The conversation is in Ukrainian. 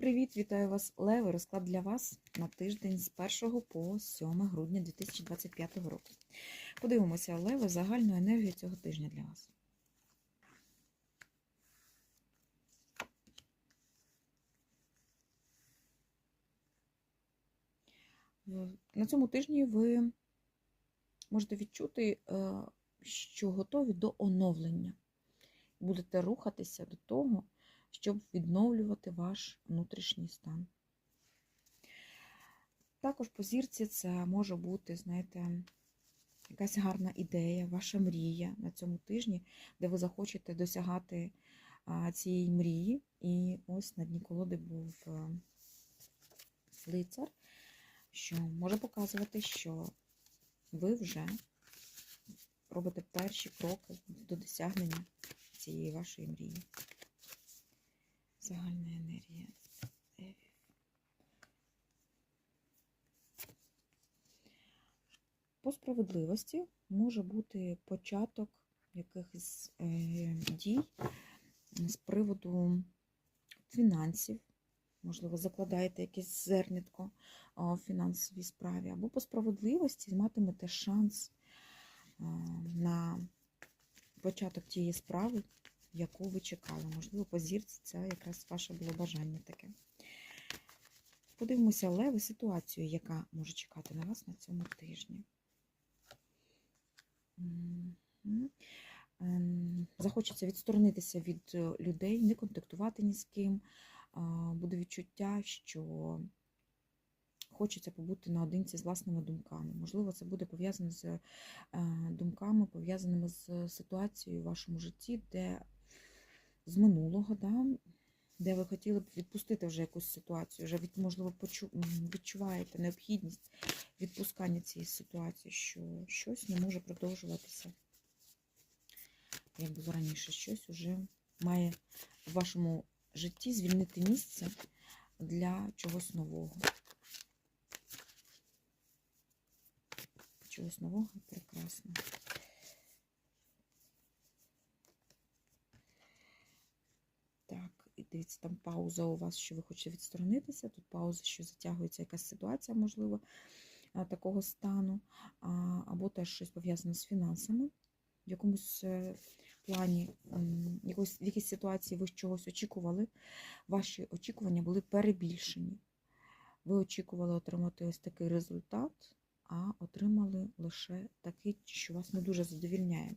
Привіт, вітаю вас, Леви. Розклад для вас на тиждень з 1 по 7 грудня 2025 року. Подивимося, Леви, загальну енергію цього тижня для вас. На цьому тижні ви можете відчути, е, що готові до оновлення. Будете рухатися до того, щоб відновлювати ваш внутрішній стан. Також по зірці це може бути, знаєте, якась гарна ідея, ваша мрія на цьому тижні, де ви захочете досягати цієї мрії. І ось на дні колоди був е, лицар, що може показувати, що ви вже робите перші кроки до досягнення цієї вашої мрії. Загальна енергія. По справедливості може бути початок якихось е, дій з приводу фінансів. Можливо, закладаєте якесь зернятко у фінансовій справі, або по справедливості матимете шанс а, на початок тієї справи, яку ви чекали. Можливо, по зірці це якраз ваше було бажання таке. Подивимося, леви, ситуацію, яка може чекати на вас на цьому тижні. Ем, Захочеться відсторонитися від е, людей, не контактувати ні з ким. Буде відчуття, що хочеться побути наодинці з власними думками. Можливо, це буде пов'язано з е, думками, пов'язаними з ситуацією в вашому житті, де з минулого, да, де ви хотіли б відпустити вже якусь ситуацію, вже можливо, відчуваєте необхідність відпускання цієї ситуації, що щось не може продовжуватися, як було раніше, щось вже має в вашому житті звільнити місце для чогось нового. Чогось нового і прекрасного. Так, і дивіться, там пауза у вас, що ви хочете відсторонитися. Тут пауза, що затягується якась ситуація, можливо, такого стану, або теж щось пов'язане з фінансами. В якомусь е, плані, в якійсь ситуації ви чогось очікували, ваші очікування були перебільшені. Ви очікували отримати ось такий результат, а отримали лише такий, що вас не дуже задовільняє.